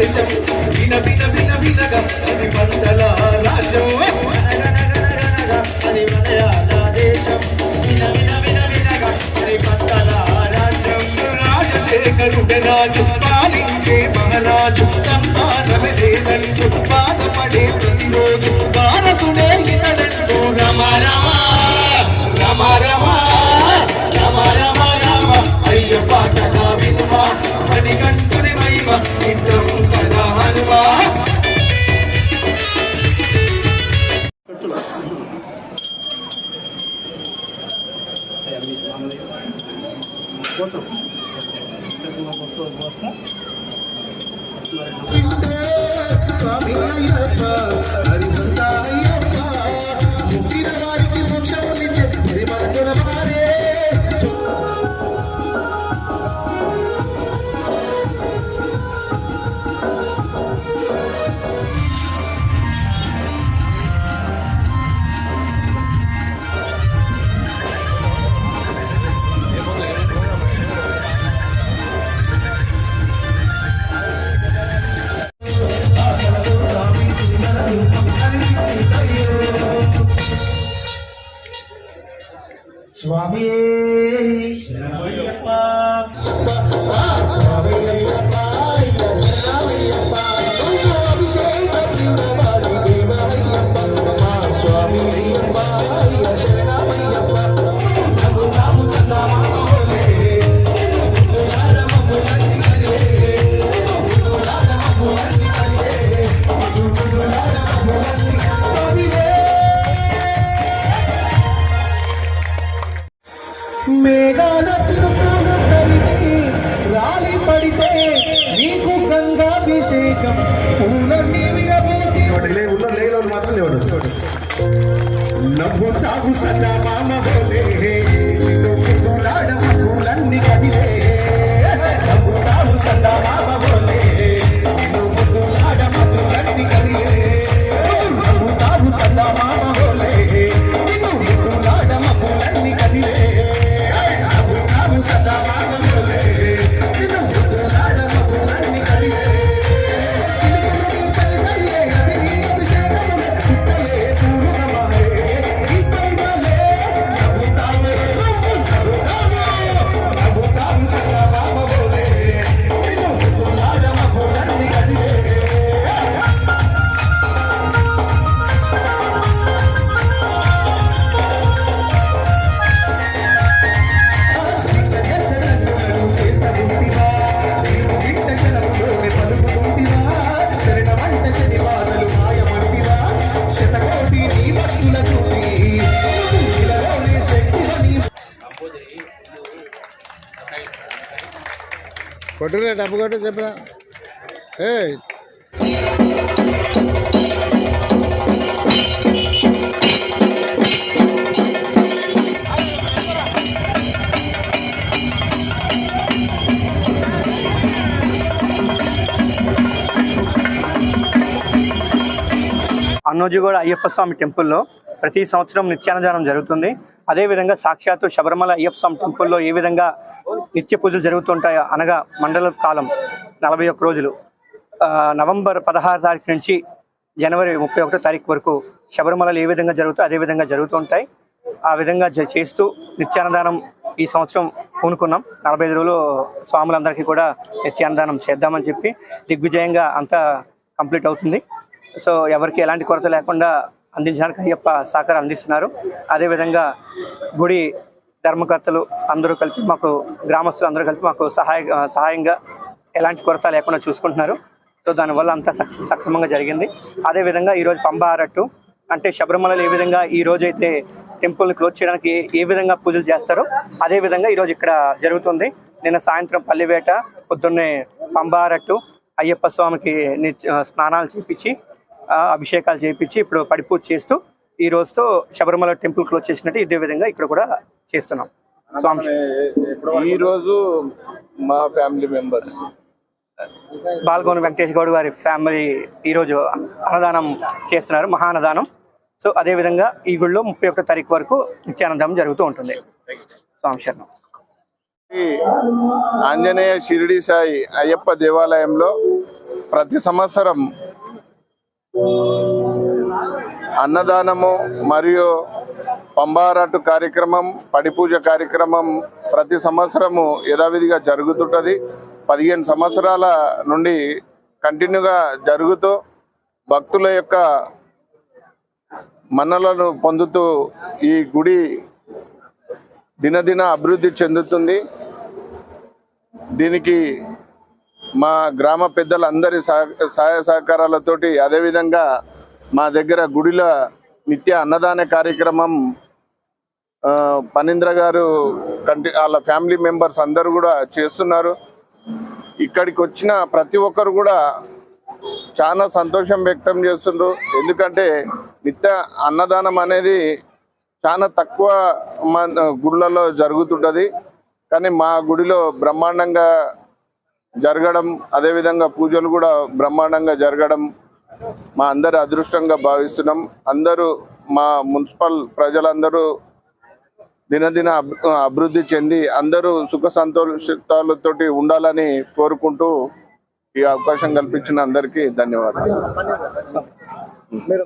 దేశం విన విన విన వినగా అది మండల రాజ్యం అది మనయా దేశం విన విన విన వినగా అది మండల రాజ్యం రాజశేఖరుడు రాజు పాలించే మహారాజు సంతానమే లేదంటూ బాధపడే ప్రతిరోజు భారతుడే ఇతడంటూ రమ రమ రమ రమ. కోసం అయ్యప్ప హరిహర స్వామి కొట్టురే డబ్బు కొట్టు చెప్పరా. ఏ అన్నోజిగూడ అయ్యప్ప స్వామి టెంపుల్లో ప్రతి సంవత్సరం నిత్యాన్నదానం జరుగుతుంది. అదేవిధంగా సాక్షాత్తు శబరిమల అయ్యప్ప స్వామి టెంపుల్లో ఏ విధంగా నిత్య పూజలు జరుగుతుంటాయో అనగా మండల కాలం నలభై ఒక్క రోజులు. నవంబర్ పదహారు తారీఖు నుంచి జనవరి ముప్పై ఒకటో తారీఖు వరకు శబరిమలలో ఏ విధంగా జరుగుతాయో అదే విధంగా జరుగుతుంటాయి. ఆ విధంగా జ- చేస్తూ నిత్యాన్నదానం ఈ సంవత్సరం పూనుకున్నాం. నలభై ఐదు రోజులు స్వాములందరికీ కూడా నిత్యాన్నదానం చేద్దామని చెప్పి దిగ్విజయంగా అంతా కంప్లీట్ అవుతుంది. సో ఎవరికి ఎలాంటి కొరత లేకుండా అందించడానికి అయ్యప్ప సహకారం అందిస్తున్నారు. అదేవిధంగా గుడి ధర్మకర్తలు అందరూ కలిపి మాకు గ్రామస్తులు అందరూ కలిపి మాకు సహాయ సహాయంగా ఎలాంటి కొరత లేకుండా చూసుకుంటున్నారు. సో దానివల్ల అంతా సక్ సక్రమంగా జరిగింది. అదేవిధంగా ఈరోజు పంబ ఆరట్టు అంటే శబరిమలలో ఏ విధంగా ఈ రోజు అయితే టెంపుల్ని క్లోజ్ చేయడానికి ఏ- విధంగా పూజలు చేస్తారో అదే విధంగా ఈరోజు ఇక్కడ జరుగుతుంది. నిన్న సాయంత్రం పల్లివేట పొద్దున్నే పంబారట్టు అయ్యప్ప స్వామికి స్నానాలు చేపించి అభిషేకాలు చేపించి ఇప్పుడు పడిపూజ చేస్తూ ఈ రోజుతో శబరిమల టెంపుల్ క్లోజ్ చేసినట్టు ఇదే విధంగా ఇక్కడ కూడా చేస్తున్నాం. స్వామి. ఈ రోజు మా ఫ్యామిలీ మెంబర్స్. బాల్గోని వెంకటేష్ గౌడ్ గారి ఫ్యామిలీ ఈరోజు అన్నదానం చేస్తున్నారు మహా అన్నదానం సో అదే విధంగా ఈ గుడిలో ముప్పై ఒకటో తారీఖు వరకు నిత్యానందం జరుగుతూ ఉంటుంది. స్వామి శరణం. ఆంజనేయ షిరిడి సాయి అయ్యప్ప దేవాలయంలో ప్రతి సంవత్సరం అన్నదానము మరియు పంబారాటు కార్యక్రమం పడిపూజ కార్యక్రమం ప్రతి సంవత్సరము యథావిధిగా జరుగుతుంటుంది. పదిహేను సంవత్సరాల నుండి కంటిన్యూగా జరుగుతూ భక్తుల యొక్క మన్నలను పొందుతూ ఈ గుడి దినదిన అభివృద్ధి చెందుతుంది. దీనికి మా గ్రామ పెద్దలందరి సహ- సహాయ సహకారాలతోటి అదేవిధంగా మా దగ్గర గుడిల నిత్య అన్నదాన కార్యక్రమం ఆ, పనీంద్ర గారు కంటి వాళ్ళ ఫ్యామిలీ మెంబర్స్ అందరూ కూడా చేస్తున్నారు. ఇక్కడికి వచ్చిన ప్రతి ఒక్కరు కూడా చాలా సంతోషం వ్యక్తం చేస్తుండ్రు. ఎందుకంటే నిత్య అన్నదానం అనేది చాలా తక్కువ మన గుళ్ళలో జరుగుతుంటుంది. కానీ మా గుడిలో బ్రహ్మాండంగా జరగడం అదేవిధంగా పూజలు కూడా బ్రహ్మాండంగా జరగడం మా అందరి అదృష్టంగా భావిస్తున్నాం. అందరూ మా మున్సిపల్ ప్రజలందరూ దినదిన అభివృద్ధి చెంది అందరూ సుఖ సంతోషాలతోటి ఉండాలని కోరుకుంటూ ఈ అవకాశం కల్పించిన అందరికీ ధన్యవాదాలు.